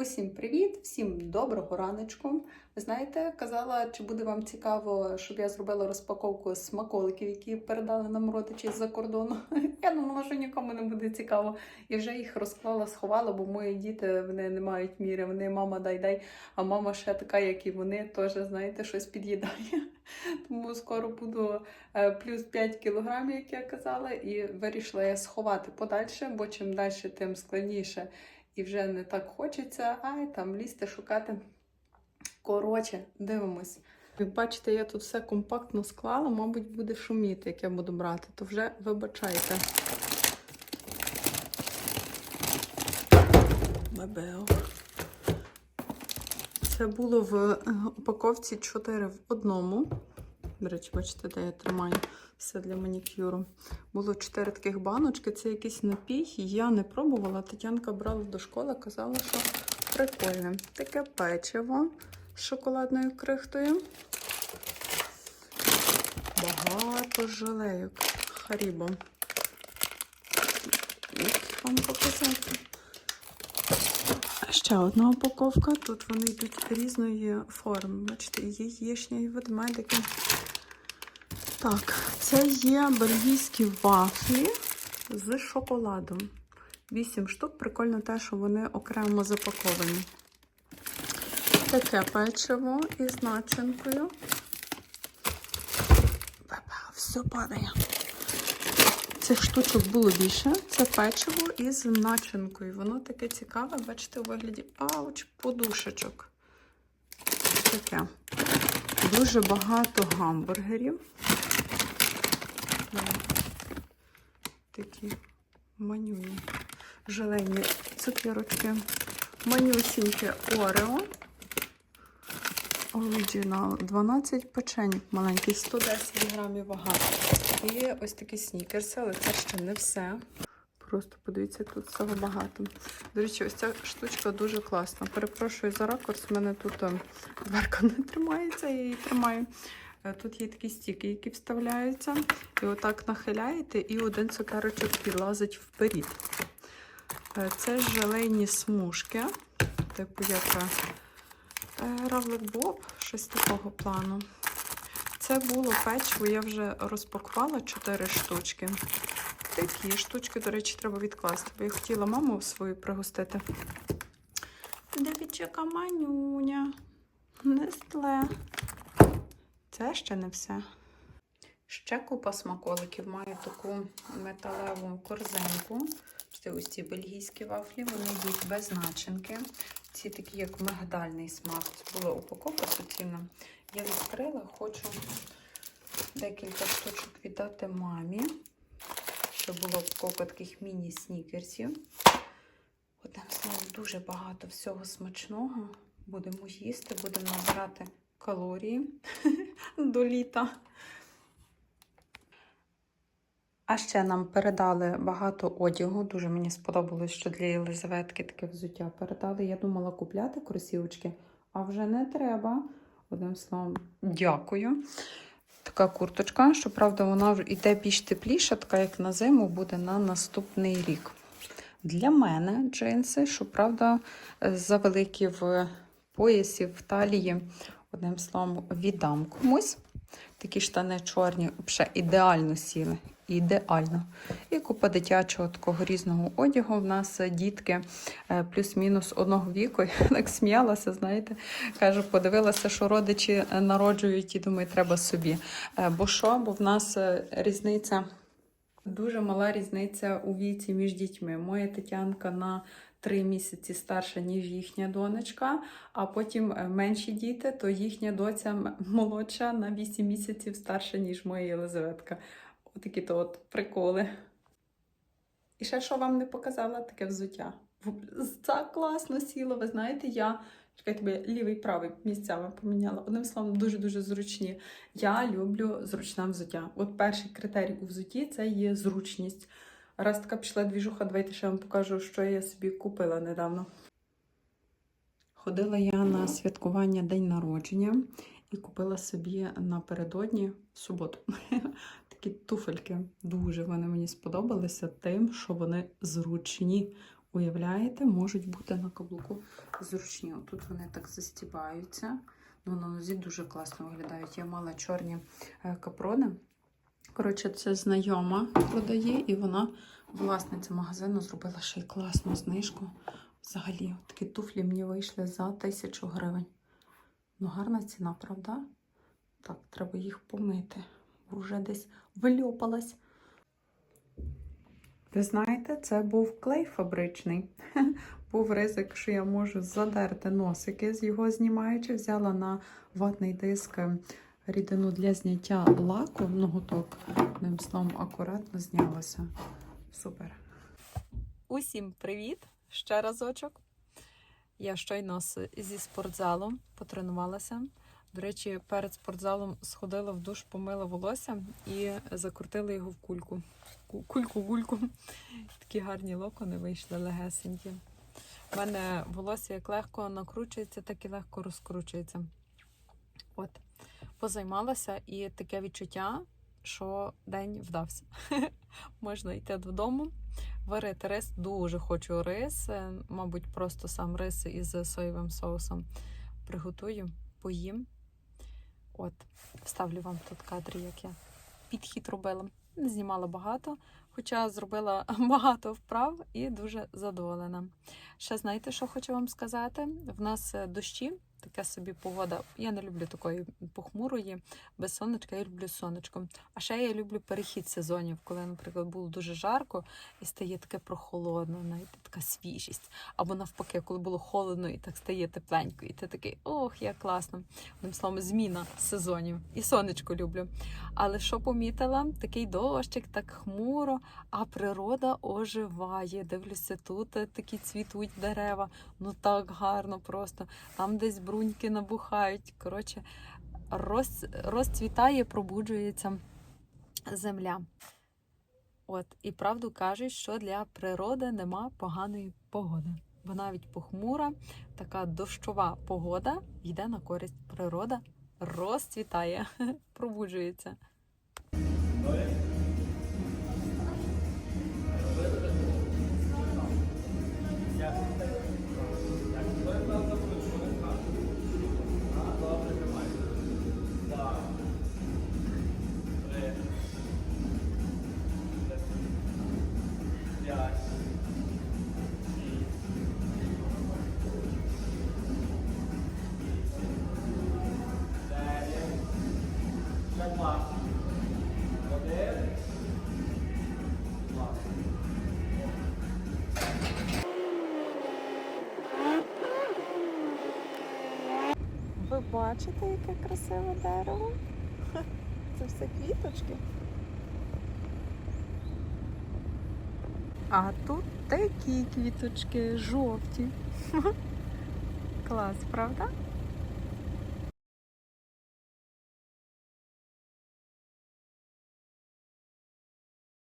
Усім привіт, всім доброго раночку. Ви знаєте, казала, чи буде вам цікаво, щоб я зробила розпаковку смаколиків, які передали нам родичі з-за кордону. Я думала, що нікому не буде цікаво. І вже їх розклала, сховала, бо мої діти вони не мають міри. Вони мама дай дай, а мама ще така, як і вони, теж знаєте, щось під'їдає. Тому скоро буду е, плюс 5 кілограмів, як я казала, і вирішила я сховати подальше, бо чим далі, тим складніше і вже не так хочеться, ай там лізти, шукати. Коротше, дивимось. Як бачите, я тут все компактно склала, мабуть, буде шуміти, як я буду брати, то вже вибачайте. Бебео. Це було в е, упаковці 4 в одному. До речі, бачите, де я тримаю все для манікюру. Було 4 таких баночки, це якийсь напій. Я не пробувала. Тетянка брала до школи, казала, що прикольне. Таке печиво з шоколадною крихтою. Багато жалейок. Харібо. Як вам показати? Ще одна упаковка. Тут вони йдуть різної форми. Бачите, і яєчня, і ведмедики. Так, це є бельгійські вафлі з шоколадом. 8 штук. Прикольно те, що вони окремо запаковані. Таке печиво із начинкою. Все падає. Цих штучок було більше. Це печиво із начинкою. Воно таке цікаве, бачите, у вигляді пауч, подушечок. Таке. Дуже багато гамбургерів. Такі манюні. Желені цукерочки. Манюсіньке Орео. Оригінал 12 печеньок маленький, 110 грамів вага. І ось такі снікерси, але це ще не все. Просто подивіться, тут всього багато. До речі, ось ця штучка дуже класна. Перепрошую за ракурс, в мене тут е, дверка не тримається, я її тримаю. Е, Тут є такі стіки, які вставляються. І отак нахиляєте, і один цукерочок підлазить вперед. Е, Це желейні смужки, типу як е, Равлик Боб, щось такого плану. Це було печиво, я вже розпакувала 4 штучки. Такі штучки, до речі, треба відкласти, бо я хотіла маму свою пригостити. Дивіться, манюня. Нестле. Це ще не все. Ще купа смаколиків. Маю таку металеву корзинку. Це ось ці бельгійські вафлі, вони йдуть без начинки. Ці такі, як мигдальний смак. Це була упаковка суцільна. Я відкрила, хочу декілька штучок віддати мамі. Ще була упаковка таких міні-снікерсів. Одним словом, дуже багато всього смачного. Будемо їсти, будемо набирати калорії до літа. А ще нам передали багато одягу. Дуже мені сподобалось, що для Єлизаветки таке взуття передали. Я думала купляти кросівочки, а вже не треба. Одним словом, дякую. Така курточка, щоправда, вона йде більш тепліша, така як на зиму, буде на наступний рік. Для мене джинси, щоправда, завеликі в поясі, в талії. Одним словом, віддам комусь. Такі штани чорні, взагалі ідеально сіли. Ідеально. І купа дитячого такого різного одягу. В нас дітки е, плюс-мінус одного віку. Я так сміялася, знаєте. Кажу, подивилася, що родичі народжують і думаю, треба собі. Е, Бо що? Бо в нас е, різниця, дуже мала різниця у віці між дітьми. Моя Тетянка на три місяці старша, ніж їхня донечка, а потім е, менші діти, то їхня доця молодша на 8 місяців старша, ніж моя Єлизаветка. Отакі то от приколи. І ще що вам не показала, таке взуття. Так класно сіло, ви знаєте, я чекайте, я лівий правий місцями поміняла. Одним словом, дуже-дуже зручні. Я люблю зручне взуття. От перший критерій у взутті це є зручність. Раз така пішла двіжуха, давайте ще вам покажу, що я собі купила недавно. Ходила я на святкування день народження і купила собі напередодні в суботу такі туфельки. Дуже вони мені сподобалися тим, що вони зручні. уявляєте, можуть бути на каблуку зручні. Тут вони так застібаються. Ну, на нозі дуже класно виглядають. Я мала чорні е, капрони. Коротше, це знайома продає, і вона, власниця магазину, зробила ще й класну знижку. Взагалі, такі туфлі мені вийшли за тисячу гривень. Ну, гарна ціна, правда? Так, треба їх помити, вже десь вильопалась. Ви знаєте, це був клей фабричний. Був ризик, що я можу задерти носики, з його знімаючи. Взяла на ватний диск рідину для зняття лаку, ноготок. Одним словом, акуратно знялася. Супер. Усім привіт! Ще разочок. Я щойно зі спортзалу потренувалася. До речі, перед спортзалом сходила в душ, помила волосся і закрутила його в кульку. Кульку-гульку. Такі гарні локони вийшли легесенькі. У мене волосся як легко накручується, так і легко розкручується. От, позаймалася, і таке відчуття, що день вдався. Можна йти додому, Варити рис дуже хочу рис. е, Мабуть, просто сам рис із соєвим соусом приготую, поїм. От, вставлю вам тут кадри, як я підхід робила. Не знімала багато, хоча зробила багато вправ і дуже задоволена. Ще знаєте, що хочу вам сказати? В нас е, дощі, така собі погода. Я не люблю такої похмурої, без сонечка, я люблю сонечко. А ще я люблю перехід сезонів, коли, наприклад, було дуже жарко і стає таке прохолодно, знаєте, така свіжість. Або навпаки, коли було холодно і так стає тепленько, і ти такий, ох, як класно. Одним словом, зміна сезонів. І сонечко люблю. Але що помітила? Такий дощик, так хмуро, а природа оживає. Дивлюся, тут такі цвітуть дерева. Ну так гарно просто. Там десь бруньки набухають. Коротше, роз, розцвітає, пробуджується земля. От, і правду кажуть, що для природи нема поганої погоди. Бо навіть похмура, така дощова погода йде на користь. Природа розцвітає, пробуджується. Бачите, яке красиве дерево? Це все квіточки. А тут такі квіточки жовті. Клас, правда?